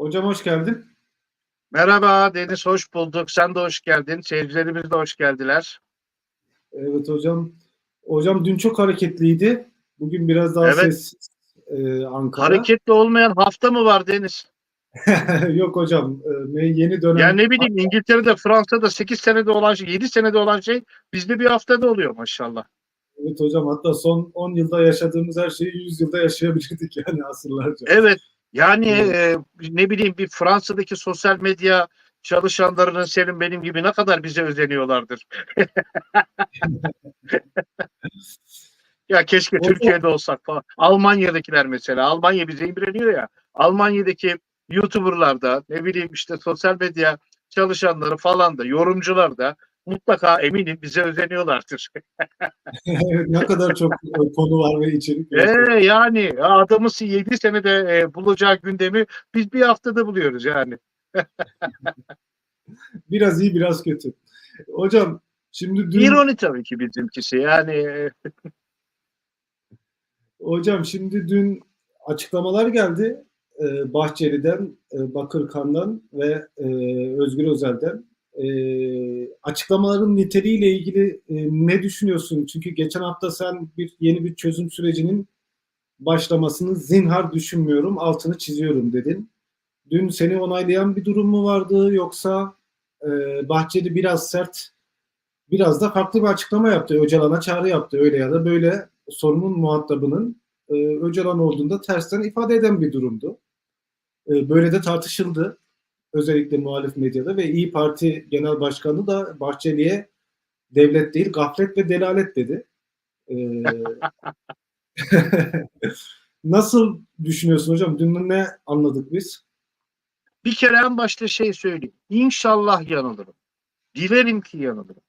Hocam hoş geldin. Merhaba Deniz, hoş bulduk. Sen de hoş geldin. Seyircilerimiz de hoş geldiler. Evet hocam. Hocam dün çok hareketliydi. Bugün biraz daha Evet. sessiz e, Ankara. Hareketli olmayan hafta mı var Deniz? Yok hocam. e, yeni dönem. Yani ne bileyim İngiltere'de, Fransa'da 8 senede olan şey, 7 senede olan şey bizde bir haftada oluyor maşallah. Evet hocam. Hatta son 10 yılda yaşadığımız her şeyi 100 yılda yaşayabilirdik yani asırlarca. Evet. Yani e, ne bileyim bir Fransa'daki sosyal medya çalışanlarının senin benim gibi ne kadar bize özeniyorlardır. ya keşke Hocam- Türkiye'de olsak falan. Almanya'dakiler mesela. Almanya bize imreniyor ya. Almanya'daki YouTuber'lar da ne bileyim işte sosyal medya çalışanları falan da yorumcular da mutlaka eminim bize özeniyorlardır. Ne kadar çok e, konu var ve içerik. var. Ee, yani adamın 7 senede e, bulacağı gündemi biz bir haftada buluyoruz yani. Biraz iyi biraz kötü. Hocam şimdi dün İroni tabii ki bizimkisi yani. e, Hocam şimdi dün açıklamalar geldi e, Bahçeli'den, e, Bakırkan'dan ve e, Özgür Özel'den. E, açıklamaların niteliğiyle ilgili e, ne düşünüyorsun? Çünkü geçen hafta sen bir yeni bir çözüm sürecinin başlamasını zinhar düşünmüyorum, altını çiziyorum dedin. Dün seni onaylayan bir durum mu vardı yoksa e, Bahçeli biraz sert, biraz da farklı bir açıklama yaptı. Öcalan'a çağrı yaptı öyle ya da böyle sorunun muhatabının e, Öcalan olduğunda tersten ifade eden bir durumdu. E, böyle de tartışıldı. Özellikle muhalif medyada ve İyi Parti Genel Başkanı da Bahçeli'ye devlet değil gaflet ve delalet dedi. E, nasıl düşünüyorsun hocam? Dün ne anladık biz? Bir kere en başta şey söyleyeyim. İnşallah yanılırım. Dilerim ki yanılırım.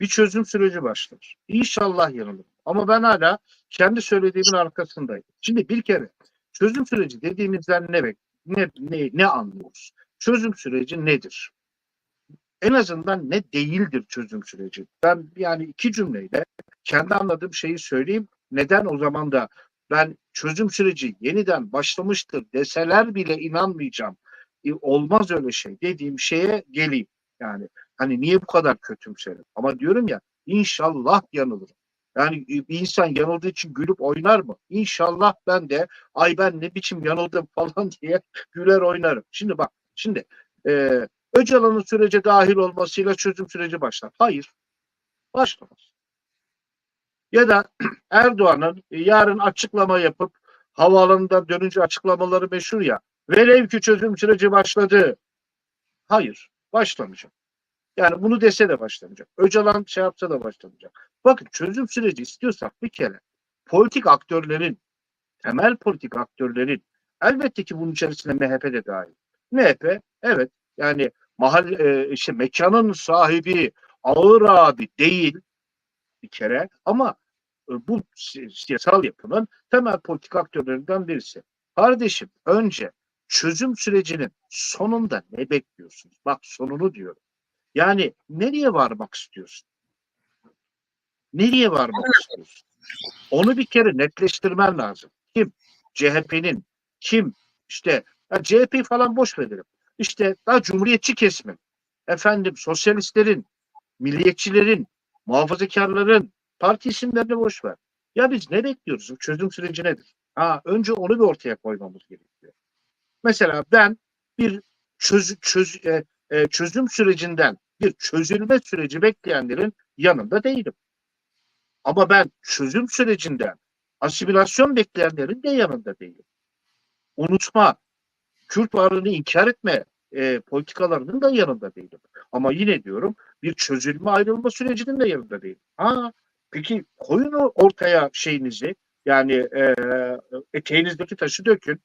Bir çözüm süreci başlar. İnşallah yanılırım. Ama ben hala kendi söylediğimin arkasındayım. Şimdi bir kere çözüm süreci dediğimizden ne ne, ne, ne anlıyoruz? Çözüm süreci nedir? En azından ne değildir çözüm süreci? Ben yani iki cümleyle kendi anladığım şeyi söyleyeyim. Neden o zaman da ben çözüm süreci yeniden başlamıştır deseler bile inanmayacağım. E, olmaz öyle şey dediğim şeye geleyim. Yani hani niye bu kadar kötümserim? Ama diyorum ya inşallah yanılırım. Yani e, bir insan yanıldığı için gülüp oynar mı? İnşallah ben de ay ben ne biçim yanıldım falan diye güler oynarım. Şimdi bak şimdi e, Öcalan'ın sürece dahil olmasıyla çözüm süreci başlar. Hayır. Başlamaz. Ya da Erdoğan'ın e, yarın açıklama yapıp havaalanından dönünce açıklamaları meşhur ya. Velev ki çözüm süreci başladı. Hayır. Başlamayacak. Yani bunu dese de başlamayacak. Öcalan şey yapsa da başlamayacak. Bakın çözüm süreci istiyorsak bir kere politik aktörlerin, temel politik aktörlerin elbette ki bunun içerisinde MHP de dahil. MHP evet yani mahalle işte mekanın sahibi ağır abi değil bir kere ama e, bu si- siyasal yapının temel politik aktörlerinden birisi. Kardeşim önce çözüm sürecinin sonunda ne bekliyorsunuz? Bak sonunu diyorum. Yani nereye varmak istiyorsun? Nereye varmak istiyorsun? Onu bir kere netleştirmen lazım. Kim? CHP'nin kim? İşte ya CHP falan boş verelim. İşte daha cumhuriyetçi kesimi. Efendim sosyalistlerin, milliyetçilerin, muhafazakarların parti isimlerini boş ver. Ya biz ne bekliyoruz? Çözüm süreci nedir? Ha, önce onu bir ortaya koymamız gerekiyor. Mesela ben bir çöz, çöz, e, e, çözüm sürecinden bir çözülme süreci bekleyenlerin yanında değilim. Ama ben çözüm sürecinden asimilasyon bekleyenlerin de yanında değilim. Unutma, Kürt varlığını inkar etme e, politikalarının da yanında değilim. Ama yine diyorum bir çözülme ayrılma sürecinin de yanında değilim. Ha, peki koyun ortaya şeyinizi yani e, eteğinizdeki taşı dökün.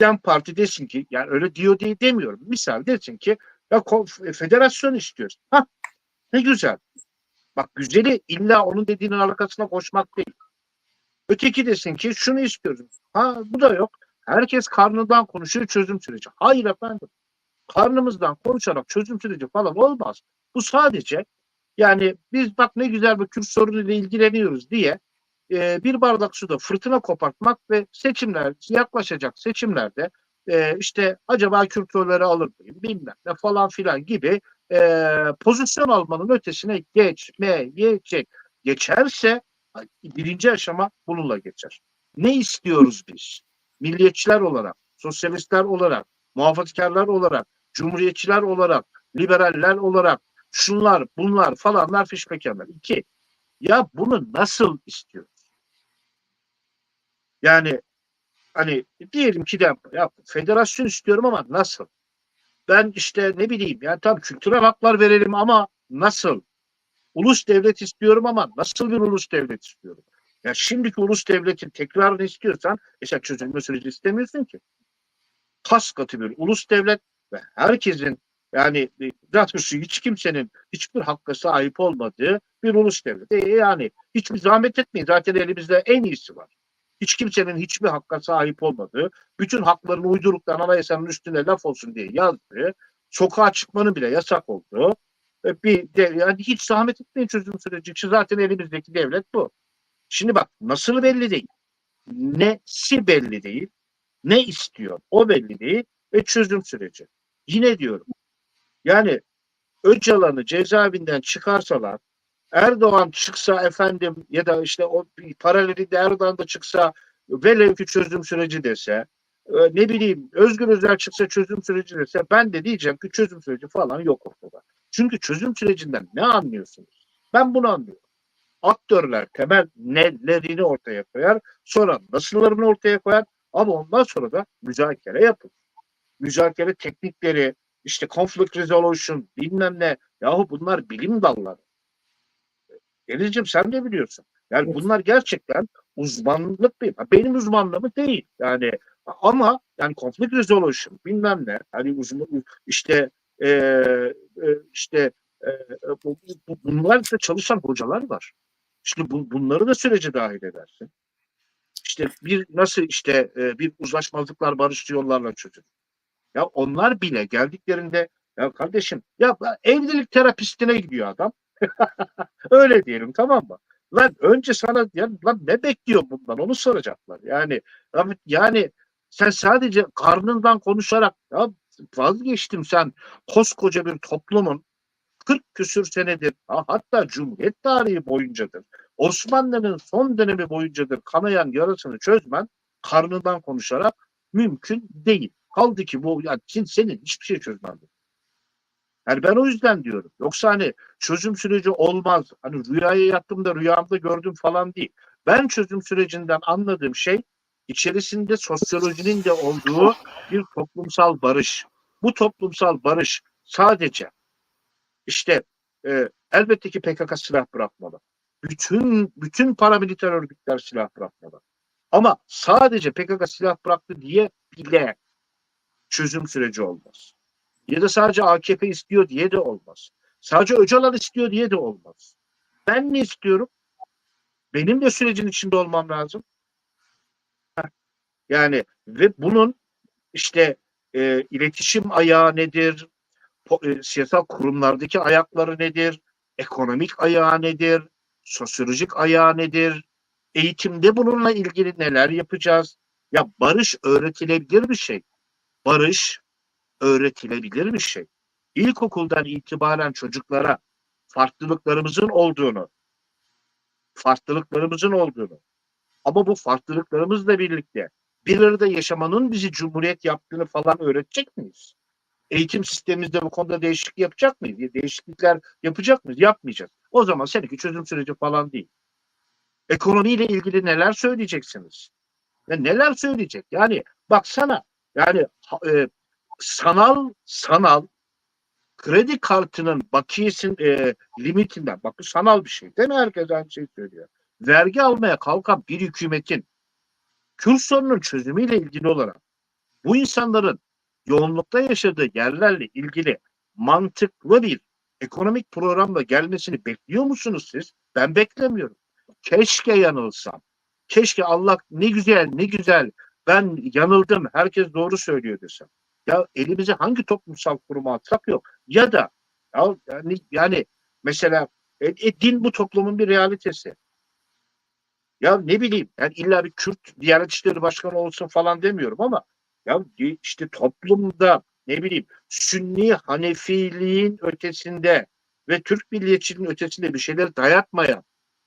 Dem Parti desin ki yani öyle diyor diye demiyorum. Misal desin ki ya federasyon istiyoruz. Ha ne güzel. Bak güzeli illa onun dediğinin arkasına koşmak değil. Öteki desin ki şunu istiyoruz. Ha bu da yok. Herkes karnından konuşuyor çözüm süreci. Hayır efendim. Karnımızdan konuşarak çözüm süreci falan olmaz. Bu sadece yani biz bak ne güzel bir Kürt sorunuyla ilgileniyoruz diye e, bir bardak suda fırtına kopartmak ve seçimler yaklaşacak seçimlerde e, işte acaba Kürtleri alır mıyım bilmem ne falan filan gibi e, pozisyon almanın ötesine geçmeyecek. Geçerse birinci aşama bununla geçer. Ne istiyoruz biz? Milliyetçiler olarak, sosyalistler olarak, muhafazakarlar olarak, cumhuriyetçiler olarak, liberaller olarak, şunlar, bunlar falanlar fişmekanlar. İki, ya bunu nasıl istiyoruz? Yani hani diyelim ki de ya federasyon istiyorum ama nasıl? Ben işte ne bileyim yani tam kültürel haklar verelim ama nasıl? Ulus devlet istiyorum ama nasıl bir ulus devlet istiyorum? Ya şimdiki ulus devletin tekrarını istiyorsan mesela çözülme süreci istemiyorsun ki. Kas katı bir ulus devlet ve herkesin yani e, zaten şu hiç kimsenin hiçbir hakka sahip olmadığı bir ulus devleti. E yani hiçbir zahmet etmeyin. Zaten elimizde en iyisi var. Hiç kimsenin hiçbir hakka sahip olmadığı, bütün hakların uyduruktan anayasanın üstüne laf olsun diye yazdığı, sokağa çıkmanın bile yasak olduğu e, bir de, yani hiç zahmet etmeyin çözüm süreci. Zaten elimizdeki devlet bu. Şimdi bak nasıl belli değil. Nesi belli değil. Ne istiyor? O belli değil. Ve çözüm süreci. Yine diyorum. Yani Öcalan'ı cezaevinden çıkarsalar Erdoğan çıksa efendim ya da işte o paralelinde Erdoğan da çıksa velev ki çözüm süreci dese e, ne bileyim Özgür Özel çıksa çözüm süreci dese ben de diyeceğim ki çözüm süreci falan yok ortada. Çünkü çözüm sürecinden ne anlıyorsunuz? Ben bunu anlıyorum. Aktörler temel nelerini ortaya koyar, sonra nasıllarını ortaya koyar ama ondan sonra da müzakere yapın. Müzakere teknikleri, işte conflict resolution bilmem ne. Yahu bunlar bilim dalları. Denizciğim sen de biliyorsun. Yani Evet. bunlar gerçekten uzmanlık değil. Benim uzmanlığım değil. Yani ama yani conflict resolution bilmem ne. Hani uzman işte e, e, işte e, bu, bu, bunlarla çalışan hocalar var. Şimdi bu, bunları da sürece dahil edersin. İşte bir nasıl işte e, bir uzlaşmazlıklar barışçı yollarla çözülür. Ya onlar bile geldiklerinde ya kardeşim ya evlilik terapistine gidiyor adam. Öyle diyelim tamam mı? Lan önce sana ya, lan ne bekliyor bundan onu soracaklar. Yani yani sen sadece karnından konuşarak ya vazgeçtim sen koskoca bir toplumun 40 küsür senedir ha, hatta Cumhuriyet tarihi boyuncadır. Osmanlı'nın son dönemi boyuncadır kanayan yarasını çözmen karnından konuşarak mümkün değil. Kaldı ki bu yani senin hiçbir şey çözmez. Yani ben o yüzden diyorum. Yoksa hani çözüm süreci olmaz. Hani rüyaya yattım da rüyamda gördüm falan değil. Ben çözüm sürecinden anladığım şey içerisinde sosyolojinin de olduğu bir toplumsal barış. Bu toplumsal barış sadece işte e, elbette ki PKK silah bırakmalı. Bütün bütün paramiliter örgütler silah bırakmalı. Ama sadece PKK silah bıraktı diye bile çözüm süreci olmaz. Ya da sadece AKP istiyor diye de olmaz. Sadece Öcalan istiyor diye de olmaz. Ben ne istiyorum? Benim de sürecin içinde olmam lazım. Yani ve bunun işte e, iletişim ayağı nedir? E, siyasal kurumlardaki ayakları nedir? Ekonomik ayağı nedir? Sosyolojik ayağı nedir? Eğitimde bununla ilgili neler yapacağız? Ya barış öğretilebilir bir şey. Barış öğretilebilir bir şey. İlkokuldan itibaren çocuklara farklılıklarımızın olduğunu, farklılıklarımızın olduğunu ama bu farklılıklarımızla birlikte bir arada yaşamanın bizi cumhuriyet yaptığını falan öğretecek miyiz? Eğitim sistemimizde bu konuda değişiklik yapacak mıyız? Değişiklikler yapacak mıyız? Yapmayacağız. O zaman seninki çözüm süreci falan değil. Ekonomiyle ilgili neler söyleyeceksiniz? Ya neler söyleyecek? Yani baksana yani e, sanal sanal kredi kartının bakiyesin e, limitinden bak sanal bir şey değil mi herkes aynı şey söylüyor. Vergi almaya kalkan bir hükümetin Kürt sorunun çözümüyle ilgili olarak bu insanların yoğunlukta yaşadığı yerlerle ilgili mantıklı bir ekonomik programla gelmesini bekliyor musunuz siz? Ben beklemiyorum. Keşke yanılsam. Keşke Allah ne güzel ne güzel ben yanıldım herkes doğru söylüyor desem. Ya elimize hangi toplumsal kuruma atsak yok. Ya da ya, yani, yani mesela e, e, din bu toplumun bir realitesi. Ya ne bileyim yani illa bir Kürt Diyanet İşleri Başkanı olsun falan demiyorum ama Ya işte toplumda ne bileyim Sünni Hanefiliğin ötesinde ve Türk milliyetçiliğinin ötesinde bir şeyler dayatmayan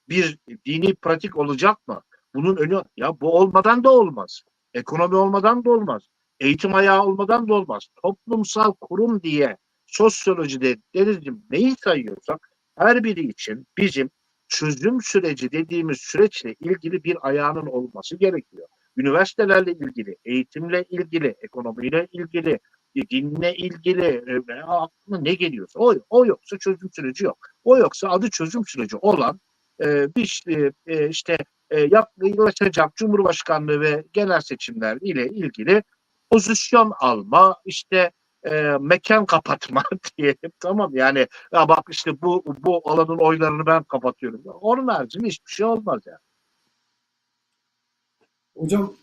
bir dini pratik olacak mı? Bunun önü ya bu olmadan da olmaz. Ekonomi olmadan da olmaz. Eğitim ayağı olmadan da olmaz. Toplumsal kurum diye sosyolojide Denizciğim neyi sayıyorsak her biri için bizim çözüm süreci dediğimiz süreçle ilgili bir ayağının olması gerekiyor. Üniversitelerle ilgili, eğitimle ilgili, ekonomiyle ilgili, e, dinle ilgili e, aklına ne geliyorsa o, o yoksa çözüm süreci yok. O yoksa adı çözüm süreci olan e, bir e, e, işte e, yaklaşacak Cumhurbaşkanlığı ve genel seçimler ile ilgili pozisyon alma, işte e, mekan kapatma diyelim tamam yani ya bak işte bu bu alanın oylarını ben kapatıyorum. Onun haricinde hiçbir şey olmaz yani. Hocam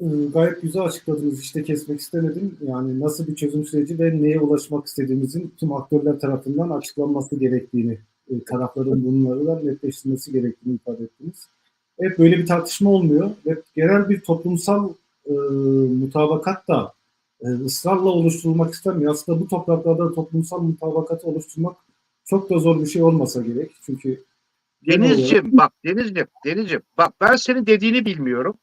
e, gayet güzel açıkladınız. İşte kesmek istemedim. Yani nasıl bir çözüm süreci ve neye ulaşmak istediğimizin tüm aktörler tarafından açıklanması gerektiğini, e, tarafların bunları da netleştirmesi gerektiğini ifade ettiniz. Evet böyle bir tartışma olmuyor ve genel bir toplumsal e, mutabakat da e, ısrarla oluşturulmak istenmiyor. Aslında bu topraklarda toplumsal mutabakatı oluşturmak çok da zor bir şey olmasa gerek. Çünkü genel olarak- Denizciğim bak Denizciğim, Denizciğim bak ben senin dediğini bilmiyorum.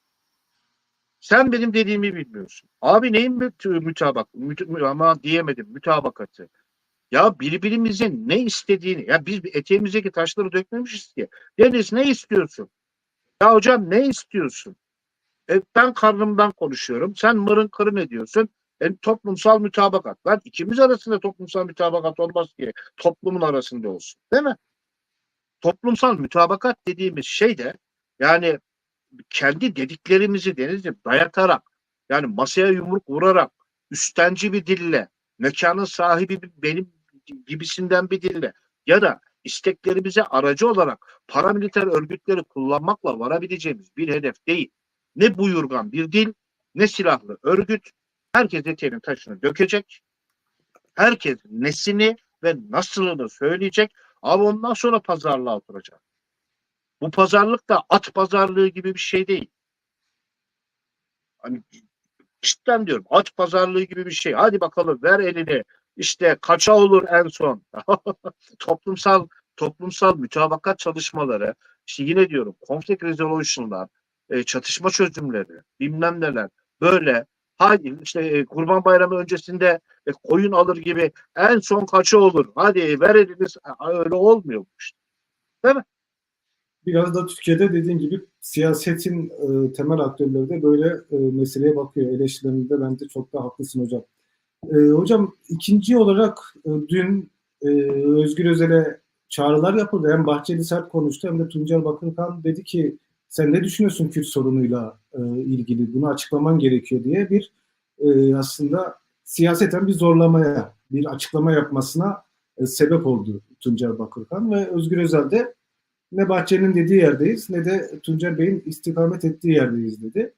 Sen benim dediğimi bilmiyorsun. Abi neyin müt mütabak müt ama diyemedim mütabakatı. Ya birbirimizin ne istediğini ya biz eteğimizdeki taşları dökmemişiz ki. Deniz ne istiyorsun? Ya hocam ne istiyorsun? E, ben karnımdan konuşuyorum. Sen mırın kırın ediyorsun. E, toplumsal mütabakat. Lan ikimiz arasında toplumsal mütabakat olmaz ki toplumun arasında olsun. Değil mi? Toplumsal mütabakat dediğimiz şey de yani kendi dediklerimizi denizce dayatarak yani masaya yumruk vurarak üstenci bir dille mekanın sahibi benim gibisinden bir dille ya da isteklerimize aracı olarak paramiliter örgütleri kullanmakla varabileceğimiz bir hedef değil. Ne buyurgan bir dil ne silahlı örgüt herkes eteğinin taşını dökecek. Herkes nesini ve nasılını söyleyecek. Ama ondan sonra pazarlığa oturacak. Bu pazarlık da at pazarlığı gibi bir şey değil. Hani cidden diyorum at pazarlığı gibi bir şey. Hadi bakalım ver elini. İşte kaça olur en son? toplumsal toplumsal mütabakat çalışmaları, işte yine diyorum conflict resolution'lar, e, çatışma çözümleri, bilmem neler böyle hadi işte e, Kurban Bayramı öncesinde e, koyun alır gibi en son kaça olur? Hadi ver eliniz. Öyle olmuyor bu işte. Biraz da Türkiye'de dediğin gibi siyasetin e, temel aktörleri de böyle e, meseleye bakıyor. Eleştirilerinde bence çok da haklısın hocam. E, hocam ikinci olarak e, dün e, Özgür Özel'e çağrılar yapıldı. Hem Bahçeli sert konuştu hem de Tuncel Bakırkan dedi ki sen ne düşünüyorsun Kürt sorunuyla e, ilgili? Bunu açıklaman gerekiyor diye bir e, aslında siyaseten bir zorlamaya, bir açıklama yapmasına e, sebep oldu Tuncel Bakırkan ve Özgür Özel de ne Bahçeli'nin dediği yerdeyiz ne de Tuncer Bey'in istikamet ettiği yerdeyiz dedi.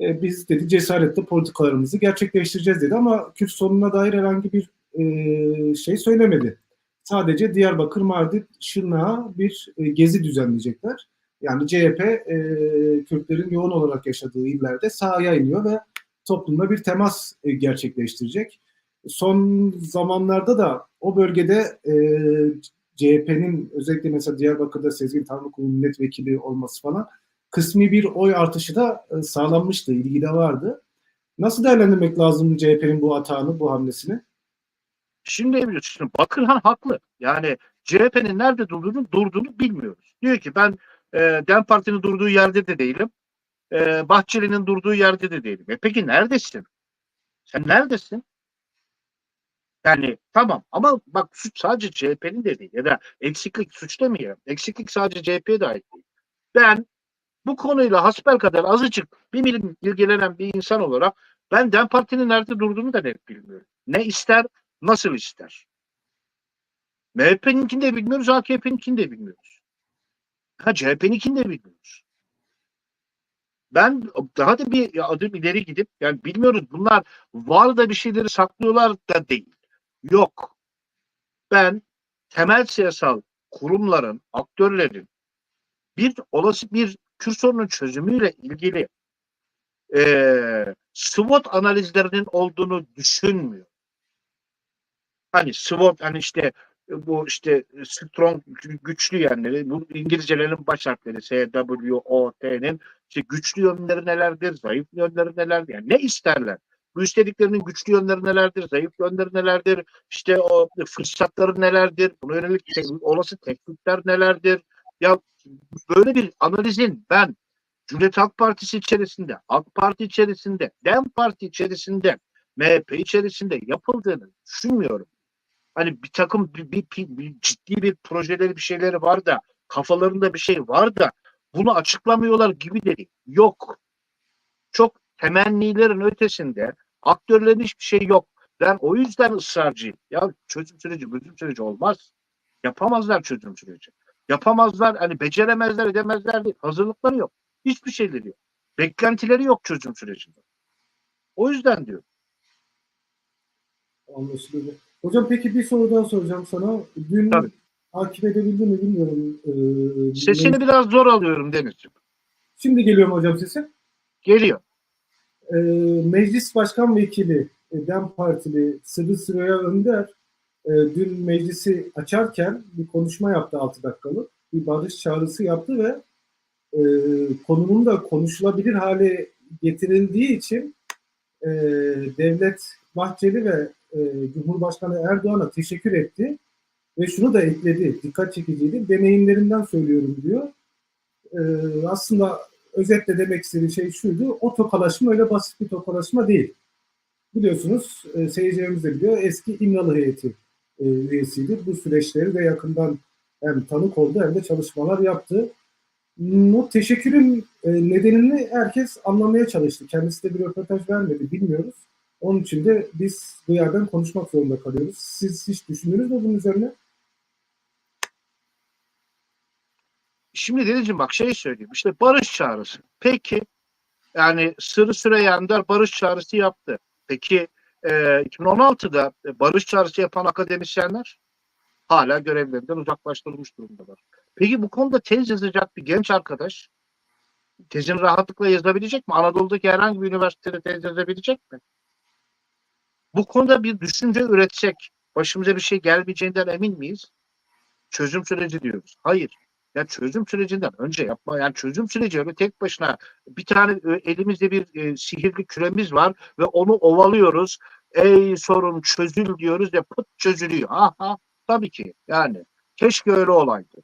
E, biz dedi cesaretle politikalarımızı gerçekleştireceğiz dedi ama Kürt sorununa dair herhangi bir e, şey söylemedi. Sadece Diyarbakır, Mardin, Şırnak'a bir e, gezi düzenleyecekler. Yani CHP e, Kürtlerin yoğun olarak yaşadığı illerde sahaya iniyor ve toplumda bir temas e, gerçekleştirecek. Son zamanlarda da o bölgede e, CHP'nin özellikle mesela Diyarbakır'da Sezgin Tanrıkulu milletvekili olması falan kısmi bir oy artışı da e, sağlanmıştı, ilgi de vardı. Nasıl değerlendirmek lazım CHP'nin bu hatağını, bu hamlesini? Şimdi biliyorsun Bakırhan haklı. Yani CHP'nin nerede durduğunu durduğunu bilmiyoruz. Diyor ki ben e, DEM Parti'nin durduğu yerde de değilim. E, Bahçeli'nin durduğu yerde de değilim. E peki neredesin? Sen neredesin? Yani tamam ama bak suç sadece CHP'nin de değil ya da eksiklik suç demeyelim. Eksiklik sadece CHP'ye de ait değil. Ben bu konuyla hasbelkader azıcık bir milim ilgilenen bir insan olarak ben DEM Parti'nin nerede durduğunu da net bilmiyorum. Ne ister, nasıl ister. MHP'ninkini de bilmiyoruz, AKP'ninkini de bilmiyoruz. Ha CHP'ninkini de bilmiyoruz. Ben daha da bir adım ileri gidip yani bilmiyoruz bunlar var da bir şeyleri saklıyorlar da değil. Yok. Ben temel siyasal kurumların, aktörlerin bir olası bir Kürt sorunun çözümüyle ilgili e, SWOT analizlerinin olduğunu düşünmüyor. Hani SWOT hani işte e, bu işte strong gü- güçlü yönleri bu İngilizcelerin baş harfleri S, T'nin işte güçlü yönleri nelerdir, zayıf yönleri nelerdir? Yani ne isterler? Bu istediklerinin güçlü yönleri nelerdir, zayıf yönleri nelerdir? İşte o fırsatları nelerdir? Buna yönelik te- olası teklifler nelerdir? Ya böyle bir analizin ben Cumhuriyet Halk Partisi içerisinde, AK Parti içerisinde, DEM Parti içerisinde, MHP içerisinde yapıldığını düşünmüyorum. Hani bir takım bir, bir, bir- ciddi bir projeleri bir şeyleri var da kafalarında bir şey var da bunu açıklamıyorlar gibi de. Yok. Temennilerin ötesinde aktörlerin hiçbir şey yok. Ben o yüzden ısrarcıyım. Ya çözüm süreci, çözüm süreci olmaz. Yapamazlar çözüm süreci. Yapamazlar, hani beceremezler, edemezler değil. Hazırlıkları yok. Hiçbir şeyleri yok. Beklentileri yok çözüm sürecinde. O yüzden diyorum. Anlaşılıyor. Hocam peki bir soru daha soracağım sana. Dün Tabii. takip edebildin mi bilmiyorum. Ee, Sesini biraz zor alıyorum Denizciğim. Şimdi geliyor mu hocam sesim? Geliyor. Ee, Meclis Başkan Vekili e, DEM Partili Sırrı Süreyya Önder e, dün meclisi açarken bir konuşma yaptı 6 dakikalık. Bir barış çağrısı yaptı ve e, konunun da konuşulabilir hale getirildiği için e, Devlet Bahçeli ve e, Cumhurbaşkanı Erdoğan'a teşekkür etti. Ve şunu da ekledi, dikkat çekiciydi. Deneyimlerimden söylüyorum diyor. E, aslında özetle demek istediği şey şuydu. O tokalaşma öyle basit bir tokalaşma değil. Biliyorsunuz e, seyircilerimiz de biliyor eski İmralı heyeti e, üyesiydi. Bu süreçleri de yakından hem tanık oldu hem de çalışmalar yaptı. Bu teşekkürün e, nedenini herkes anlamaya çalıştı. Kendisi de bir röportaj vermedi bilmiyoruz. Onun için de biz bu yerden konuşmak zorunda kalıyoruz. Siz hiç düşündünüz mü bunun üzerine? Şimdi Denizciğim bak şey söyleyeyim. İşte barış çağrısı. Peki yani Sırrı Süreyya Önder barış çağrısı yaptı. Peki e, 2016'da barış çağrısı yapan akademisyenler hala görevlerinden uzaklaştırılmış durumdalar. Peki bu konuda tez yazacak bir genç arkadaş tezini rahatlıkla yazabilecek mi? Anadolu'daki herhangi bir üniversitede tez yazabilecek mi? Bu konuda bir düşünce üretsek başımıza bir şey gelmeyeceğinden emin miyiz? Çözüm süreci diyoruz. Hayır. Ya çözüm sürecinden önce yapma. Yani çözüm süreci öyle tek başına bir tane e, elimizde bir e, sihirli küremiz var ve onu ovalıyoruz. Ey sorun çözül diyoruz ve pıt çözülüyor. Aha tabii ki yani keşke öyle olaydı.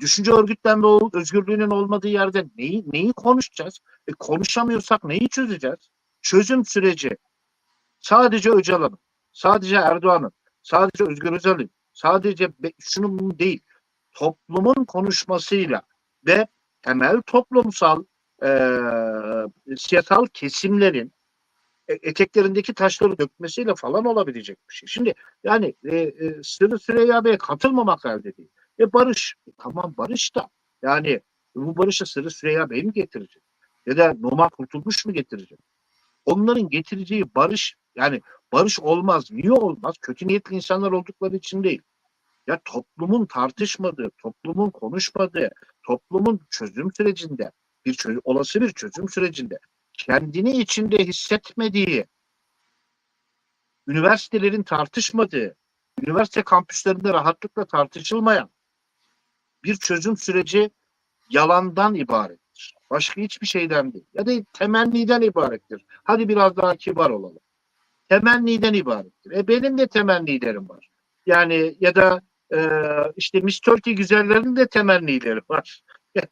Düşünce örgütlenme özgürlüğünün olmadığı yerde neyi neyi konuşacağız? E, konuşamıyorsak neyi çözeceğiz? Çözüm süreci sadece Öcalan'ın, sadece Erdoğan'ın, sadece Özgür Özel'in, sadece şunun değil toplumun konuşmasıyla ve temel toplumsal eee siyasal kesimlerin e- eteklerindeki taşları dökmesiyle falan olabilecek bir şey. Şimdi yani e, e, Sırrı Süreyya Bey'e katılmamak elde değil. E barış. E, tamam barış da yani bu barışı Sırrı Süreyya Bey mi getirecek? Ya da Numan Kurtulmuş mu getirecek? Onların getireceği barış yani barış olmaz. Niye olmaz? Kötü niyetli insanlar oldukları için değil. Ya toplumun tartışmadığı, toplumun konuşmadığı, toplumun çözüm sürecinde, bir çözüm, olası bir çözüm sürecinde kendini içinde hissetmediği, üniversitelerin tartışmadığı, üniversite kampüslerinde rahatlıkla tartışılmayan bir çözüm süreci yalandan ibarettir. Başka hiçbir şeyden değil. Ya da temenniden ibarettir. Hadi biraz daha kibar olalım. Temenniden ibarettir. E benim de temennilerim var. Yani ya da e, işte Miss Turkey güzellerinin de temennileri var.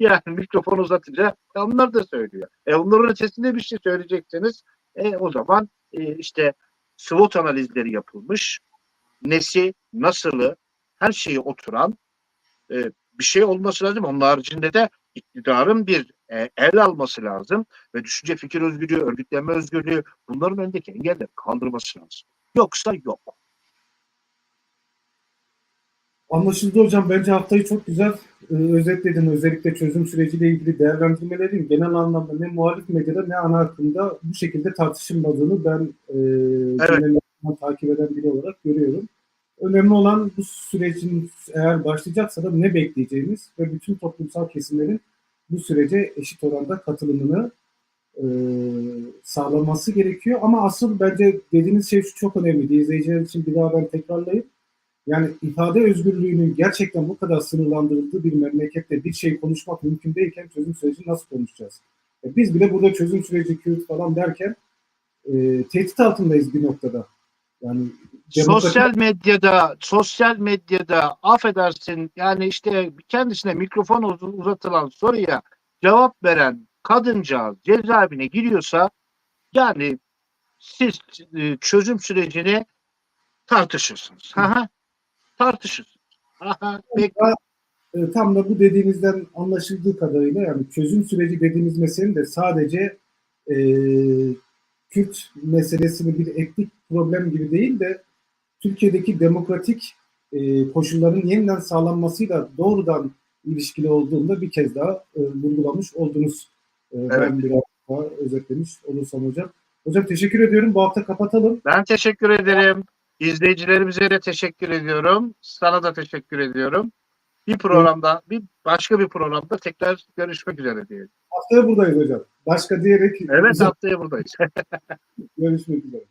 yani mikrofon uzatınca onlar da söylüyor. E onların ötesinde bir şey söyleyecekseniz e, o zaman e, işte SWOT analizleri yapılmış. Nesi, nasılı, her şeyi oturan e, bir şey olması lazım. Onun haricinde de iktidarın bir e, el alması lazım ve düşünce fikir özgürlüğü, örgütlenme özgürlüğü bunların önündeki engelleri kaldırması lazım. Yoksa yok. Anlaşıldı hocam. Bence haftayı çok güzel e, özetledin. Özellikle çözüm süreciyle ilgili değerlendirmelerin genel anlamda ne muhalif medyada ne ana akımda bu şekilde tartışılmadığını ben e, genel takip eden biri olarak görüyorum. Önemli olan bu sürecin eğer başlayacaksa da ne bekleyeceğimiz ve bütün toplumsal kesimlerin bu sürece eşit oranda katılımını e, sağlanması gerekiyor. Ama asıl bence dediğiniz şey şu çok önemli. İzleyiciler için bir daha ben tekrarlayayım. Yani ifade özgürlüğünün gerçekten bu kadar sınırlandırıldığı bir memlekette bir şey konuşmak mümkün değilken çözüm sürecini nasıl konuşacağız? E, Biz bile burada çözüm süreci Kürt falan derken e, tehdit altındayız bir noktada. Yani Sosyal medyada, sosyal medyada affedersin yani işte kendisine mikrofon uz- uzatılan soruya cevap veren kadıncağız cezaevine giriyorsa yani siz e, çözüm sürecini tartışırsınız. Hı hı. Tartışırsınız. Aha, peki. E, tam da bu dediğinizden anlaşıldığı kadarıyla yani çözüm süreci dediğimiz meselenin de sadece e, Kürt meselesini bir etnik problem gibi değil de Türkiye'deki demokratik e, koşulların yeniden sağlanmasıyla doğrudan ilişkili olduğunda bir kez daha e, vurgulamış oldunuz. E, Ben biraz daha özetlemiş olursam hocam. Hocam teşekkür ediyorum. Bu hafta kapatalım. Ben teşekkür ederim. İzleyicilerimize de teşekkür ediyorum. Sana da teşekkür ediyorum. Bir programda, bir başka bir programda tekrar görüşmek üzere diyelim. Haftaya buradayız hocam. Başka diyerek. Evet haftaya buradayız. görüşmek üzere.